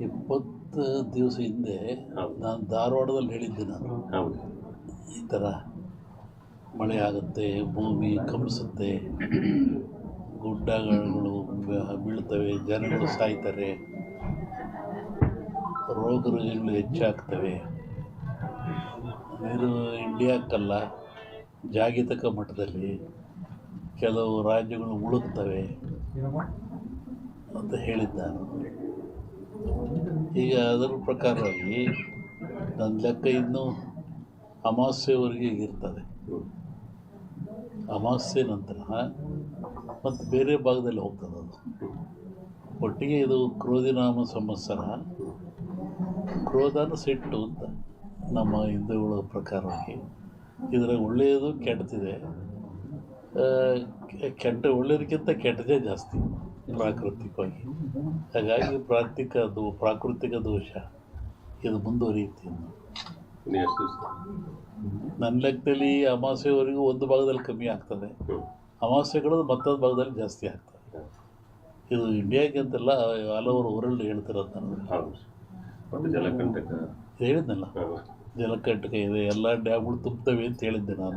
ಇಪ್ಪತ್ತು ದಿವಸ ಹಿಂದೆ ನಾನು ಧಾರವಾಡದಲ್ಲಿ ಹೇಳಿದ್ದೆ ನಾನು. ಹೌದು. ಈ ಥರ ಮಳೆ ಆಗುತ್ತೆ ಭೂಮಿ ಕಂಪಿಸುತ್ತೆ ಗುಡ್ಡಗಳು ಬೀಳ್ತವೆ ಜನಗಳು ಸಾಯ್ತಾರೆ ರೋಗ ರುಜಿನಗಳು ಹೆಚ್ಚಾಗ್ತವೆ. ನೀರು ಇಂಡಿಯಾಕ್ಕಲ್ಲ ಜಾಗತಿಕ ಮಟ್ಟದಲ್ಲಿ ಕೆಲವು ರಾಜ್ಯಗಳು ಮುಳುಗ್ತವೆ ಅಂತ ಹೇಳಿದ್ದಾನೆ. ಈಗ ಅದರ ಪ್ರಕಾರವಾಗಿ ನನ್ನ ಲೆಕ್ಕ ಇನ್ನೂ ಅಮಾಸ್ಯೆವರೆಗೆ ಇರ್ತದೆ. ಅಮಾಸ್ಯೆ ನಂತರ ಮತ್ತು ಬೇರೆ ಭಾಗದಲ್ಲಿ ಹೋಗ್ತದೆ ಅದು. ಒಟ್ಟಿಗೆ ಇದು ಕ್ರೋಧಿನಾಮ ಸಂವತ್ಸರ ಕ್ರೋಧನ ಸಿಟ್ಟು ಅಂತ ನಮ್ಮ ಹಿಂದೂಗಳ ಪ್ರಕಾರವಾಗಿ. ಇದರ ಒಳ್ಳೆಯದು ಕೆಟ್ಟದಿದೆ. ಆ, ಕೆ- ಕೆಟ್ಟ ಒಳ್ಳೆಯದಕ್ಕಿಂತ ಕೆಟ್ಟದೇ ಜಾಸ್ತಿ ಪ್ರಾಕೃತಿಕವಾಗಿ. ಹಾಗಾಗಿ ಪ್ರಾಕೃತಿಕ ಅದು ಪ್ರಾಕೃತಿಕ ದೋಷ ಇದು ಮುಂದುವರಿಯುತ್ತೆ ನನ್ನ ಲೆಕ್ಕದಲ್ಲಿ ಅಮಾವಾಸ್ಯೆವರೆಗೂ ಒಂದು ಭಾಗದಲ್ಲಿ ಕಮ್ಮಿ ಆಗ್ತದೆ. ಹ್ಞೂ ಅಮಾವಾಸ್ಯೆಗಳು ಮತ್ತೊಂದು ಭಾಗದಲ್ಲಿ ಜಾಸ್ತಿ ಆಗ್ತದೆ. ಇದು ಇಂಡಿಯಾಗೆ ಅಂತೆಲ್ಲ ಆಲ್ ಓವರ್ ವರ್ಲ್ಡ್ ಹೇಳ್ತಿರೋದು ನಾನು. ಹೇಳಿದ್ನಲ್ಲ? ಜಲಕಂಟಕ ಇದೆ ಎಲ್ಲ ಡ್ಯಾಮ್ಗಳು ತುಂಬ್ತವೆ ಅಂತ ಹೇಳಿದ್ದೆ ನಾನು.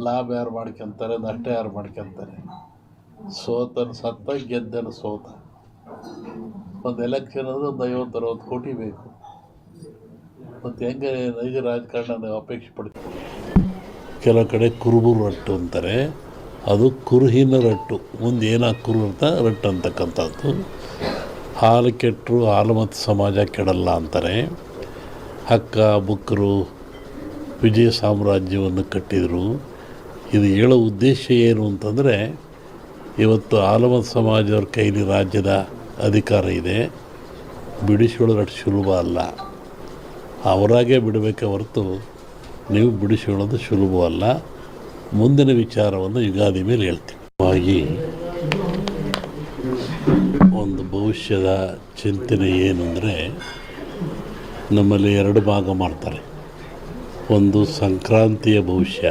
ಲಾಭ ಯಾರು ಮಾಡ್ಕೊಂತಾರೆ, ನಷ್ಟ ಯಾರು ಮಾಡ್ಕೊತಾರೆ? ಸೋತನ ಸತ್ತ, ಗೆದ್ದನ ಸೋತ. ಒಂದು ಎಲೆಕ್ಷನ್ ಅಂದ್ರೆ ಒಂದು ಐವತ್ತು, ಅರವತ್ತು ಕೋಟಿ ಬೇಕು. ಮತ್ತು ಹೆಂಗೆ ನೈಜ ರಾಜಕಾರಣ ಅಪೇಕ್ಷೆ ಪಡ್ತೀವಿ ಕೆಲವು ಕಡೆ ಕುರುಬು ರಟ್ಟು ಅಂತಾರೆ. ಅದು ಕುರುಹಿನ ರಟ್ಟು. ಮುಂದೆ ಏನಾಗಿ ಕುರು ಅಂತ ರಟ್ಟು ಅಂತಕ್ಕಂಥದ್ದು. ಹಾಲು ಕೆಟ್ಟರು ಹಾಲು ಮತ್ತು ಸಮಾಜ ಕೆಡಲ್ಲ ಅಂತಾರೆ. ಹಕ್ಕ ಬುಕ್ಕರು ವಿಜಯ ಸಾಮ್ರಾಜ್ಯವನ್ನು ಕಟ್ಟಿದರು. ಇದು ಹೇಳೋ ಉದ್ದೇಶ ಏನು ಅಂತಂದರೆ, ಇವತ್ತು ಆಲಮತ್ ಸಮಾಜದವ್ರ ಕೈಲಿ ರಾಜ್ಯದ ಅಧಿಕಾರ ಇದೆ. ಬಿಡಿಸಿಕೊಳ್ಳೋದು ಅಷ್ಟು ಸುಲಭ ಅಲ್ಲ. ಅವರಾಗೇ ಬಿಡಬೇಕೆ ಹೊರತು ನೀವು ಬಿಡಿಸಿಕೊಳ್ಳೋದು ಸುಲಭವಲ್ಲ ಮುಂದಿನ ವಿಚಾರವನ್ನು ಯುಗಾದಿ ಮೇಲೆ ಹಾಗಾಗಿ ಒಂದು ಭವಿಷ್ಯದ ಚಿಂತನೆ ಏನಂದರೆ, ನಮ್ಮಲ್ಲಿ ಎರಡು ಭಾಗ ಮಾಡ್ತಾರೆ. ಒಂದು ಸಂಕ್ರಾಂತಿಯ ಭವಿಷ್ಯ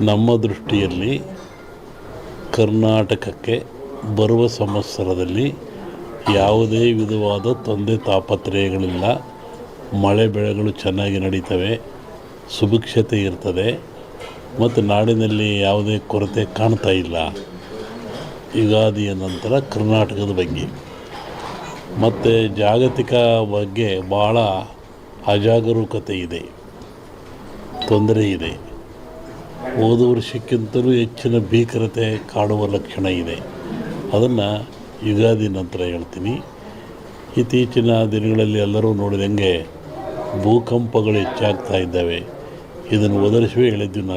ನಮ್ಮ ದೃಷ್ಟಿಯಲ್ಲಿ ಕರ್ನಾಟಕಕ್ಕೆ ಬರುವ ಸಂವತ್ಸರದಲ್ಲಿ ಯಾವುದೇ ವಿಧವಾದ ತೊಂದರೆ ತಾಪತ್ರಯಗಳಿಲ್ಲ. ಮಳೆ ಬೆಳೆಗಳು ಚೆನ್ನಾಗಿ ನಡೀತವೆ, ಸುಭಿಕ್ಷತೆ ಇರ್ತದೆ, ಮತ್ತು ನಾಡಿನಲ್ಲಿ ಯಾವುದೇ ಕೊರತೆ ಕಾಣ್ತಾ ಇಲ್ಲ. ಯುಗಾದಿಯ ನಂತರ ಕರ್ನಾಟಕದ ಬಗ್ಗೆ. ಮತ್ತು ಜಾಗತಿಕ ಬಗ್ಗೆ ಭಾಳ ಅಜಾಗರೂಕತೆ ಇದೆ, ತೊಂದರೆ ಇದೆ. ಹೋದ ವರ್ಷಕ್ಕಿಂತಲೂ ಹೆಚ್ಚಿನ ಭೀಕರತೆ ಕಾಡುವ ಲಕ್ಷಣ ಇದೆ. ಅದನ್ನು ಯುಗಾದಿ ನಂತರ ಹೇಳ್ತೀನಿ. ಇತ್ತೀಚಿನ ದಿನಗಳಲ್ಲಿ ಎಲ್ಲರೂ ನೋಡಿದಂಗೆ ಭೂಕಂಪಗಳು ಹೆಚ್ಚಾಗ್ತಾ ಇದ್ದಾವೆ. ಇದನ್ನು ಒದರಿಸುವೇ ಹೇಳಿದ್ವಿ ನಾವು.